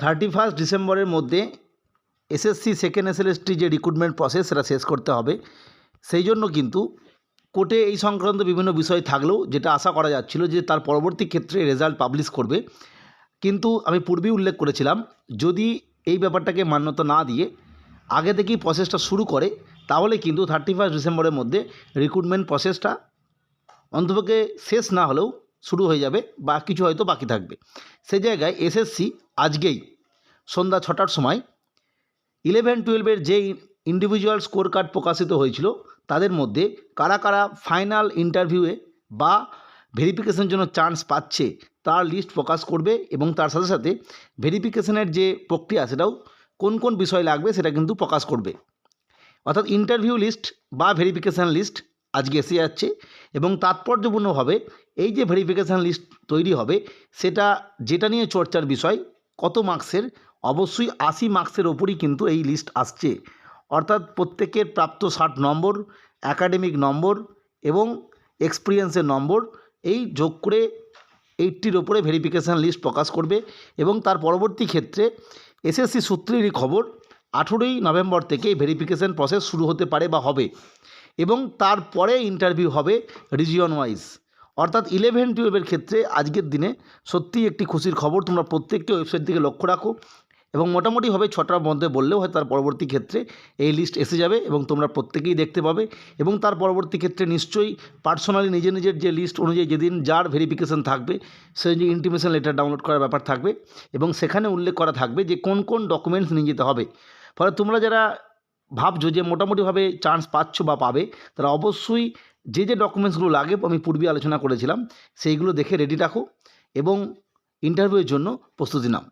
Thirty first ডিসেম্বরের মধ্যে SSC second SLST যে রিক্রুটমেন্ট প্রসেস সেটা শেষ করতে হবে। সেই জন্য কিন্তু কোর্টে এই সংক্রান্ত বিভিন্ন বিষয় থাকলেও যেটা আশা করা যাচ্ছিল যে তার পরবর্তী ক্ষেত্রে রেজাল্ট পাবলিশ করবে। কিন্তু আমি পূর্বেই উল্লেখ করেছিলাম, যদি এই ব্যাপারটাকে মান্যতা না দিয়ে আগে থেকেই প্রসেসটা শুরু করে, তাহলে কিন্তু থার্টি ফার্স্ট ডিসেম্বরের মধ্যে রিক্রুটমেন্ট প্রসেসটা অন্তপক্ষে শেষ না হলেও শুরু হয়ে যাবে বা কিছু হয়তো বাকি থাকবে। সেই জায়গায় এসএসসি আজকেই, সন্ধ্যা ছটার সময় ইলেভেন টুয়েলভের যে ইন্ডিভিজুয়াল স্কোর কার্ড প্রকাশিত হয়েছিল, তাদের মধ্যে কারা কারা ফাইনাল ইন্টারভিউয়ে বা ভেরিফিকেশনের জন্য চান্স পাচ্ছে, তার লিস্ট প্রকাশ করবে এবং তার সাথে সাথে ভেরিফিকেশনের যে প্রক্রিয়া, সেটাও কোন কোন বিষয় লাগবে সেটা কিন্তু প্রকাশ করবে। অর্থাৎ ইন্টারভিউ লিস্ট বা ভেরিফিকেশান লিস্ট আজকে এসে যাচ্ছে এবং তাৎপর্যপূর্ণভাবে এই যে ভেরিফিকেশান লিস্ট তৈরি হবে, সেটা যেটা নিয়ে চর্চার বিষয়, কত মার্কসের অবশ্যই আশি মার্কসের ওপরই কিন্তু এই লিস্ট আসছে। অর্থাৎ প্রত্যেকের প্রাপ্ত ষাট নম্বর অ্যাকাডেমিক নম্বর এবং এক্সপিরিয়েন্সের নম্বর, এই যোগ করে এইটটির ওপরে ভেরিফিকেশান লিস্ট প্রকাশ করবে এবং তার পরবর্তী ক্ষেত্রে এসএসসি সূত্রেরই খবর, আঠেরোই নভেম্বর থেকে ভেরিফিকেশান প্রসেস শুরু হতে পারে বা হবে এবং তারপরে ইন্টারভিউ হবে রিজিয়ন ওয়াইজ অর্থাৎ ইলেভেন টুয়েলভের ক্ষেত্রে আজকের দিনে সত্যিই একটি খুশির খবর। তোমরা প্রত্যেকটি ওয়েবসাইট দিকে লক্ষ্য রাখো এবং মোটামুটিভাবে ছটার মধ্যে বললেও হয় তার পরবর্তী ক্ষেত্রে এই লিস্ট এসে যাবে এবং তোমরা প্রত্যেকেই দেখতে পাবে এবং তার পরবর্তী ক্ষেত্রে নিশ্চয়ই পার্সোনালি নিজের নিজের যে লিস্ট অনুযায়ী যেদিন যার ভেরিফিকেশন থাকবে সেই যে ইন্টিমেশন লেটার ডাউনলোড করার ব্যাপার থাকবে এবং সেখানে উল্লেখ করা থাকবে যে কোন কোন ডকুমেন্টস নিয়ে যেতে হবে। ফলে তোমরা যারা ভাবছ যে মোটামুটিভাবে চান্স পাচ্ছ বা পাবে তারা অবশ্যই যে যে ডকুমেন্টসগুলো লাগে, আমি পূর্বে আলোচনা করেছিলাম, সেইগুলো দেখে রেডি রাখো এবং ইন্টারভিউয়ের জন্য প্রস্তুতি নাও।